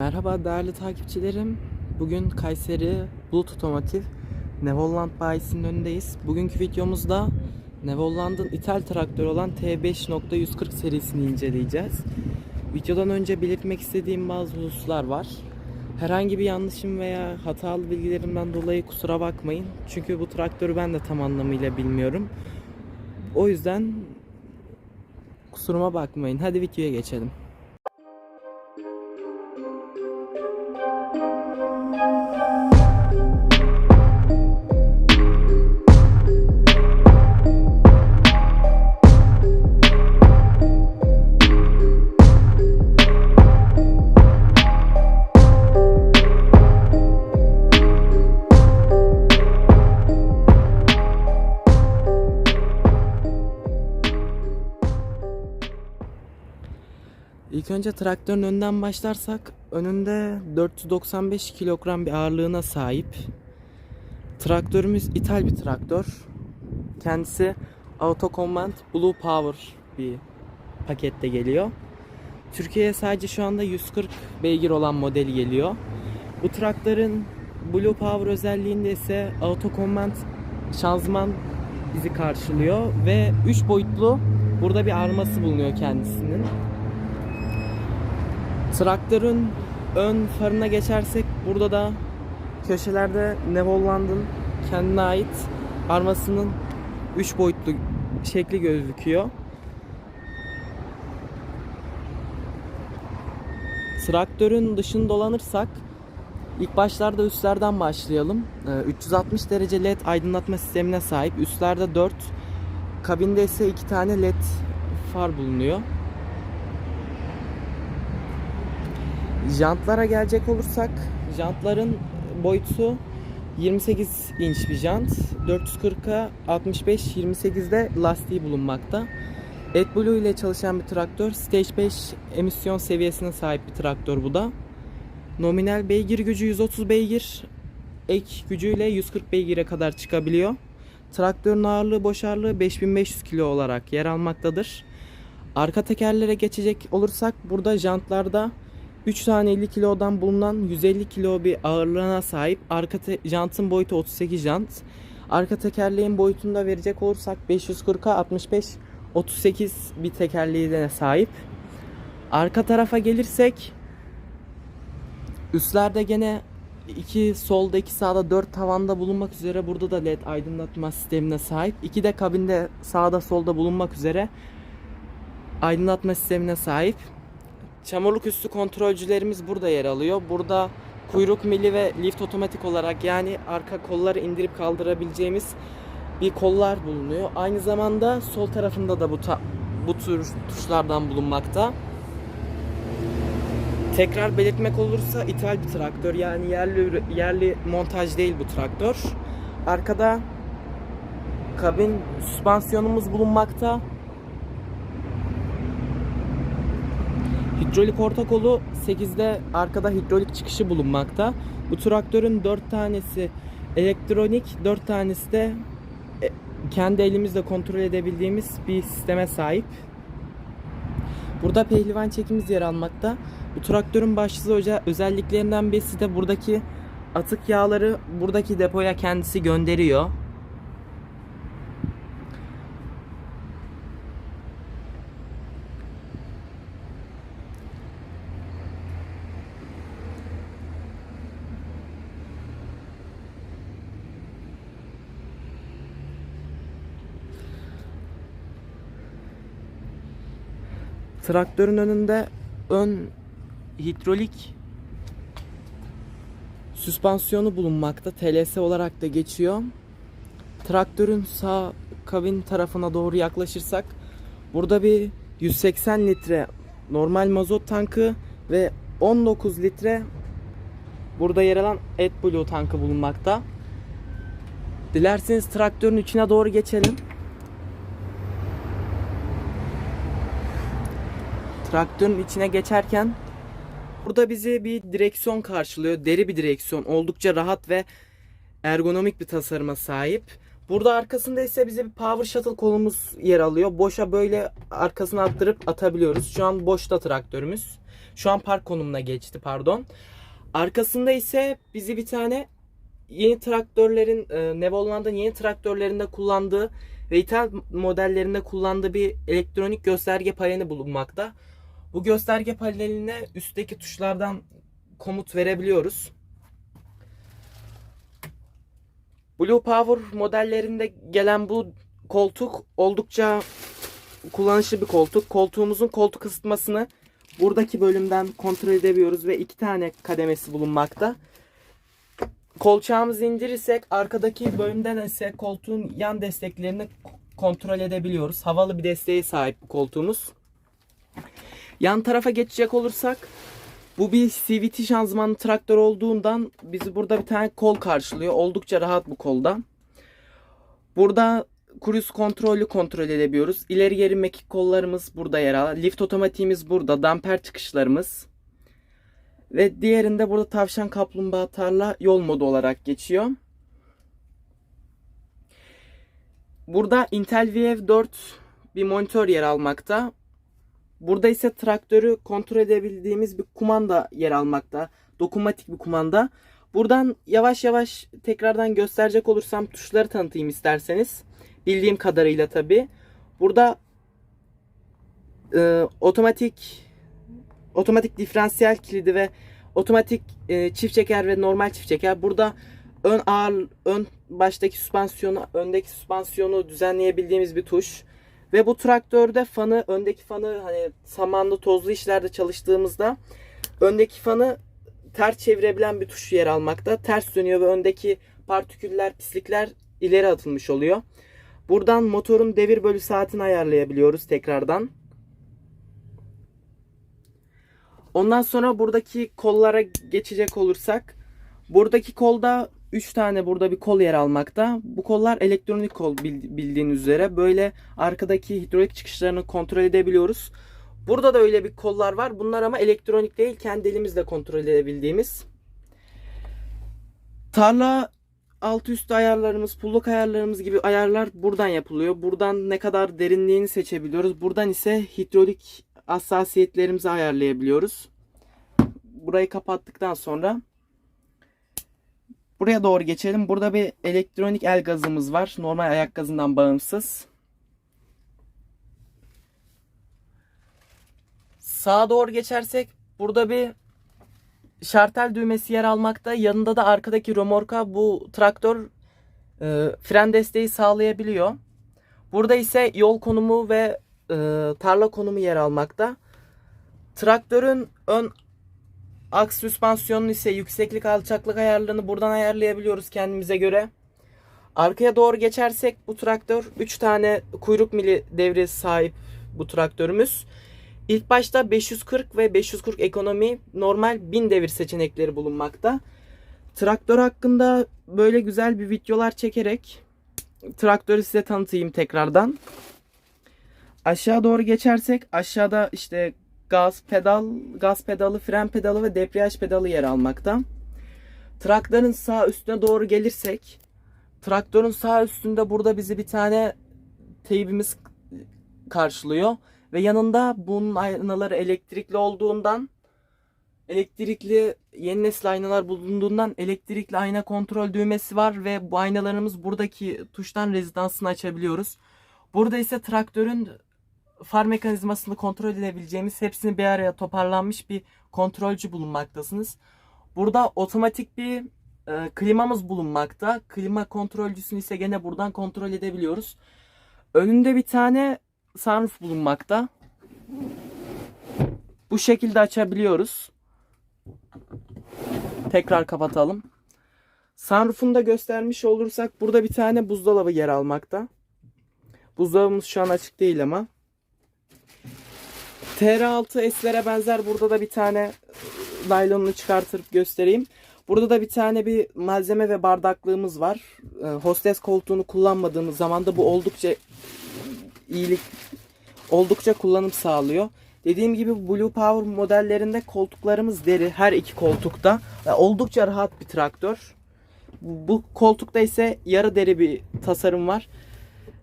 Merhaba değerli takipçilerim. Bugün Kayseri Bulut Otomotiv Nevoland bayisinin önündeyiz. Bugünkü videomuzda Nevoland'ın ithal traktörü olan T5.140 serisini inceleyeceğiz. Videodan önce belirtmek istediğim bazı hususlar var. Herhangi bir yanlışım veya hatalı bilgilerimden dolayı kusura bakmayın. Çünkü bu traktörü ben de tam anlamıyla bilmiyorum. O yüzden kusuruma bakmayın. Hadi videoya geçelim. İlk önce traktörün önden başlarsak önünde 495 kilogram bir ağırlığına sahip. Traktörümüz ithal bir traktör. Kendisi Auto Command Blue Power bir pakette geliyor. Türkiye'ye sadece şu anda 140 beygir olan modeli geliyor. Bu traktörün Blue Power özelliğinde ise Auto Command şanzıman bizi karşılıyor ve 3 boyutlu burada bir arması bulunuyor kendisinin. Traktörün ön farına geçersek burada da köşelerde Nevoland'ın kendine ait armasının 3 boyutlu şekli gözüküyor. Traktörün dışını dolanırsak ilk başlarda üstlerden başlayalım. Ee, 360 derece led aydınlatma sistemine sahip. Üstlerde 4, kabinde ise 2 tane led far bulunuyor. Jantlara gelecek olursak jantların boyutu 28 inç bir jant. 440'a 65 28'de lastiği bulunmakta. AdBlue ile çalışan bir traktör. Stage 5 emisyon seviyesine sahip bir traktör bu da. Nominal beygir gücü 130 beygir. Ek gücüyle 140 beygire kadar çıkabiliyor. Traktörün ağırlığı boş ağırlığı 5500 kilo olarak yer almaktadır. Arka tekerlere geçecek olursak burada jantlarda 3 tane 50 kilodan bulunan 150 kilo bir ağırlığına sahip. Arka jantın boyutu 38 jant. Arka tekerleğin boyutunu da verecek olursak 540'a 65 38 bir tekerleğine sahip. Arka tarafa gelirsek üstlerde gene iki solda iki sağda 4 tavanda bulunmak üzere burada da led aydınlatma sistemine sahip. İki de kabinde sağda solda bulunmak üzere aydınlatma sistemine sahip. Çamurluk üstü kontrolcülerimiz burada yer alıyor. Burada kuyruk mili ve lift otomatik olarak yani arka kolları indirip kaldırabileceğimiz bir kollar bulunuyor. Aynı zamanda sol tarafında da bu ta- bu tür tuşlardan bulunmakta. Tekrar belirtmek olursa ithal bir traktör yani yerli yerli montaj değil bu traktör. Arkada kabin süspansiyonumuz bulunmakta. Hidrolik orta kolu 8'de arkada hidrolik çıkışı bulunmakta. Bu traktörün 4 tanesi elektronik, 4 tanesi de e, kendi elimizle kontrol edebildiğimiz bir sisteme sahip. Burada pehlivan çekimiz yer almakta. Bu traktörün başlıca öze- özelliklerinden birisi de buradaki atık yağları buradaki depoya kendisi gönderiyor. Traktörün önünde ön hidrolik süspansiyonu bulunmakta. TLS olarak da geçiyor. Traktörün sağ kabin tarafına doğru yaklaşırsak burada bir 180 litre normal mazot tankı ve 19 litre burada yer alan AdBlue tankı bulunmakta. Dilerseniz traktörün içine doğru geçelim. Traktörün içine geçerken burada bizi bir direksiyon karşılıyor. Deri bir direksiyon. Oldukça rahat ve ergonomik bir tasarıma sahip. Burada arkasında ise bize bir power shuttle kolumuz yer alıyor. Boşa böyle arkasına attırıp atabiliyoruz. Şu an boşta traktörümüz. Şu an park konumuna geçti pardon. Arkasında ise bizi bir tane yeni traktörlerin e, Nevoland'ın yeni traktörlerinde kullandığı ve ithal modellerinde kullandığı bir elektronik gösterge paneli bulunmakta. Bu gösterge paneline üstteki tuşlardan komut verebiliyoruz. Blue Power modellerinde gelen bu koltuk oldukça kullanışlı bir koltuk. Koltuğumuzun koltuk ısıtmasını buradaki bölümden kontrol edebiliyoruz ve iki tane kademesi bulunmakta. Kolçağımızı indirirsek arkadaki bölümden ise koltuğun yan desteklerini kontrol edebiliyoruz. Havalı bir desteğe sahip bu koltuğumuz. Yan tarafa geçecek olursak bu bir CVT şanzımanlı traktör olduğundan bizi burada bir tane kol karşılıyor. Oldukça rahat bu kolda. Burada cruise kontrolü kontrol edebiliyoruz. İleri geri mekik kollarımız burada yer alır. Lift otomatiğimiz burada. Damper çıkışlarımız. Ve diğerinde burada tavşan kaplumbağa tarla yol modu olarak geçiyor. Burada Intel VF4 bir monitör yer almakta. Burada ise traktörü kontrol edebildiğimiz bir kumanda yer almakta. Dokunmatik bir kumanda. Buradan yavaş yavaş tekrardan gösterecek olursam tuşları tanıtayım isterseniz. Bildiğim kadarıyla tabi. Burada e, otomatik otomatik diferansiyel kilidi ve otomatik e, çift çeker ve normal çift çeker. Burada ön ağır ön baştaki süspansiyonu, öndeki süspansiyonu düzenleyebildiğimiz bir tuş. Ve bu traktörde fanı, öndeki fanı hani samanlı tozlu işlerde çalıştığımızda öndeki fanı ters çevirebilen bir tuş yer almakta. Ters dönüyor ve öndeki partiküller, pislikler ileri atılmış oluyor. Buradan motorun devir bölü saatini ayarlayabiliyoruz tekrardan. Ondan sonra buradaki kollara geçecek olursak buradaki kolda 3 tane burada bir kol yer almakta. Bu kollar elektronik kol bildiğiniz üzere. Böyle arkadaki hidrolik çıkışlarını kontrol edebiliyoruz. Burada da öyle bir kollar var. Bunlar ama elektronik değil. Kendi elimizle kontrol edebildiğimiz. Tarla alt üst ayarlarımız, pulluk ayarlarımız gibi ayarlar buradan yapılıyor. Buradan ne kadar derinliğini seçebiliyoruz. Buradan ise hidrolik hassasiyetlerimizi ayarlayabiliyoruz. Burayı kapattıktan sonra buraya doğru geçelim. Burada bir elektronik el gazımız var. Normal ayak gazından bağımsız. Sağa doğru geçersek burada bir şartel düğmesi yer almakta. Yanında da arkadaki römorka bu traktör e, fren desteği sağlayabiliyor. Burada ise yol konumu ve e, tarla konumu yer almakta. Traktörün ön aks süspansiyonunu ise yükseklik alçaklık ayarlarını buradan ayarlayabiliyoruz kendimize göre. Arkaya doğru geçersek bu traktör 3 tane kuyruk mili devresi sahip bu traktörümüz. İlk başta 540 ve 540 ekonomi normal 1000 devir seçenekleri bulunmakta. Traktör hakkında böyle güzel bir videolar çekerek traktörü size tanıtayım tekrardan. Aşağı doğru geçersek aşağıda işte gaz pedal, gaz pedalı, fren pedalı ve debriyaj pedalı yer almakta. Traktörün sağ üstüne doğru gelirsek traktörün sağ üstünde burada bizi bir tane teybimiz karşılıyor. Ve yanında bunun aynaları elektrikli olduğundan elektrikli yeni nesil aynalar bulunduğundan elektrikli ayna kontrol düğmesi var ve bu aynalarımız buradaki tuştan rezidansını açabiliyoruz. Burada ise traktörün far mekanizmasını kontrol edebileceğimiz hepsini bir araya toparlanmış bir kontrolcü bulunmaktasınız. Burada otomatik bir e, klimamız bulunmakta. Klima kontrolcüsünü ise gene buradan kontrol edebiliyoruz. Önünde bir tane sunroof bulunmakta. Bu şekilde açabiliyoruz. Tekrar kapatalım. Sunroof'unu da göstermiş olursak burada bir tane buzdolabı yer almakta. Buzdolabımız şu an açık değil ama. TR6 S'lere benzer burada da bir tane naylonunu çıkartırıp göstereyim. Burada da bir tane bir malzeme ve bardaklığımız var. Hostes koltuğunu kullanmadığımız zaman da bu oldukça iyilik oldukça kullanım sağlıyor. Dediğim gibi Blue Power modellerinde koltuklarımız deri her iki koltukta. Oldukça rahat bir traktör. Bu koltukta ise yarı deri bir tasarım var.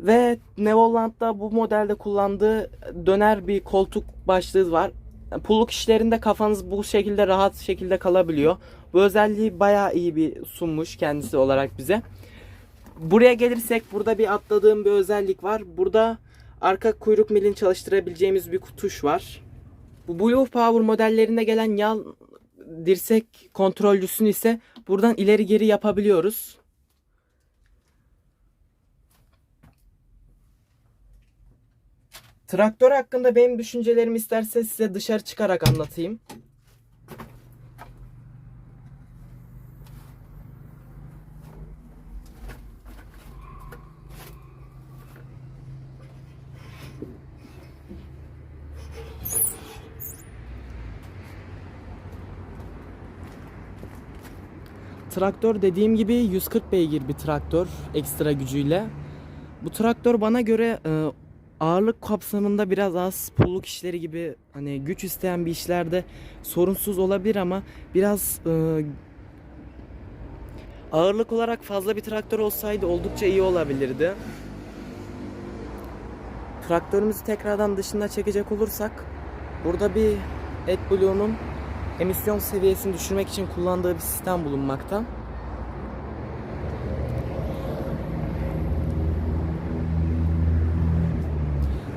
Ve Nevoland'da bu modelde kullandığı döner bir koltuk başlığı var. pulluk işlerinde kafanız bu şekilde rahat şekilde kalabiliyor. Bu özelliği bayağı iyi bir sunmuş kendisi olarak bize. Buraya gelirsek burada bir atladığım bir özellik var. Burada arka kuyruk milini çalıştırabileceğimiz bir tuş var. Bu Blue Power modellerinde gelen yan dirsek kontrolcüsünü ise buradan ileri geri yapabiliyoruz. Traktör hakkında benim düşüncelerimi isterse size dışarı çıkarak anlatayım. Traktör dediğim gibi 140 beygir bir traktör ekstra gücüyle. Bu traktör bana göre e, ağırlık kapsamında biraz az pulluk işleri gibi hani güç isteyen bir işlerde sorunsuz olabilir ama biraz e, ağırlık olarak fazla bir traktör olsaydı oldukça iyi olabilirdi. Traktörümüzü tekrardan dışına çekecek olursak burada bir AdBlue'nun emisyon seviyesini düşürmek için kullandığı bir sistem bulunmakta.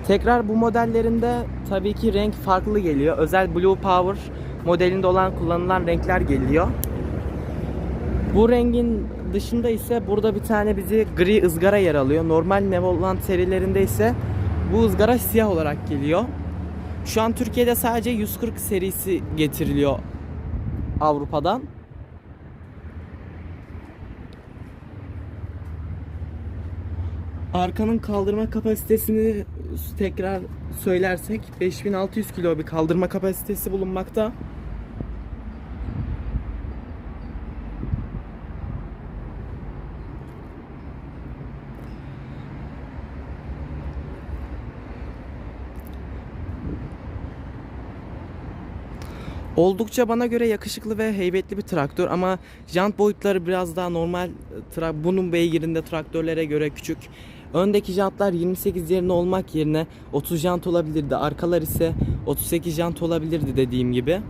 Tekrar bu modellerinde tabii ki renk farklı geliyor. Özel Blue Power modelinde olan kullanılan renkler geliyor. Bu rengin dışında ise burada bir tane bizi gri ızgara yer alıyor. Normal Nevolant serilerinde ise bu ızgara siyah olarak geliyor. Şu an Türkiye'de sadece 140 serisi getiriliyor Avrupa'dan. Arkanın kaldırma kapasitesini tekrar söylersek 5600 kilo bir kaldırma kapasitesi bulunmakta. Oldukça bana göre yakışıklı ve heybetli bir traktör ama jant boyutları biraz daha normal bunun beygirinde traktörlere göre küçük. Öndeki jantlar 28 yerine olmak yerine 30 jant olabilirdi. Arkalar ise 38 jant olabilirdi dediğim gibi.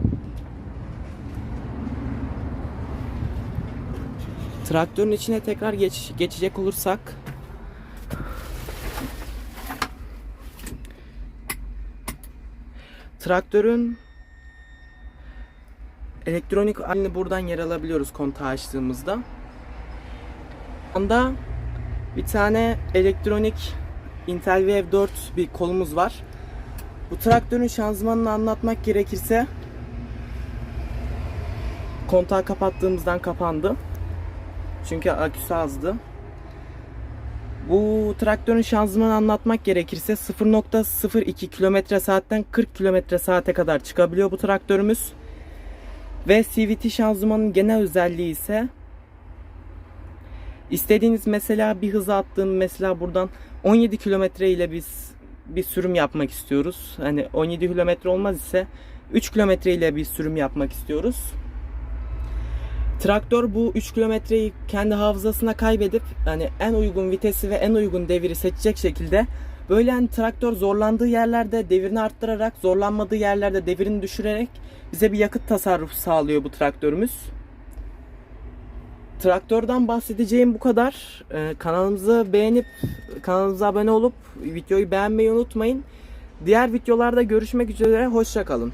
Traktörün içine tekrar geç, geçecek olursak Traktörün elektronik halini buradan yer alabiliyoruz kontağı açtığımızda. Anda bir tane elektronik Intel Wave 4 bir kolumuz var. Bu traktörün şanzımanını anlatmak gerekirse kontağı kapattığımızdan kapandı. Çünkü aküsü azdı. Bu traktörün şanzımanı anlatmak gerekirse 0.02 km saatten 40 km saate kadar çıkabiliyor bu traktörümüz. Ve CVT şanzımanın genel özelliği ise istediğiniz mesela bir hıza attığım mesela buradan 17 kilometre ile biz bir sürüm yapmak istiyoruz. Hani 17 kilometre olmaz ise 3 kilometre ile bir sürüm yapmak istiyoruz. Traktör bu 3 kilometreyi kendi hafızasına kaybedip hani en uygun vitesi ve en uygun deviri seçecek şekilde böyle hani traktör zorlandığı yerlerde devirini arttırarak zorlanmadığı yerlerde devirini düşürerek bize bir yakıt tasarrufu sağlıyor bu traktörümüz. Traktörden bahsedeceğim bu kadar. Ee, kanalımızı beğenip kanalımıza abone olup videoyu beğenmeyi unutmayın. Diğer videolarda görüşmek üzere. Hoşçakalın.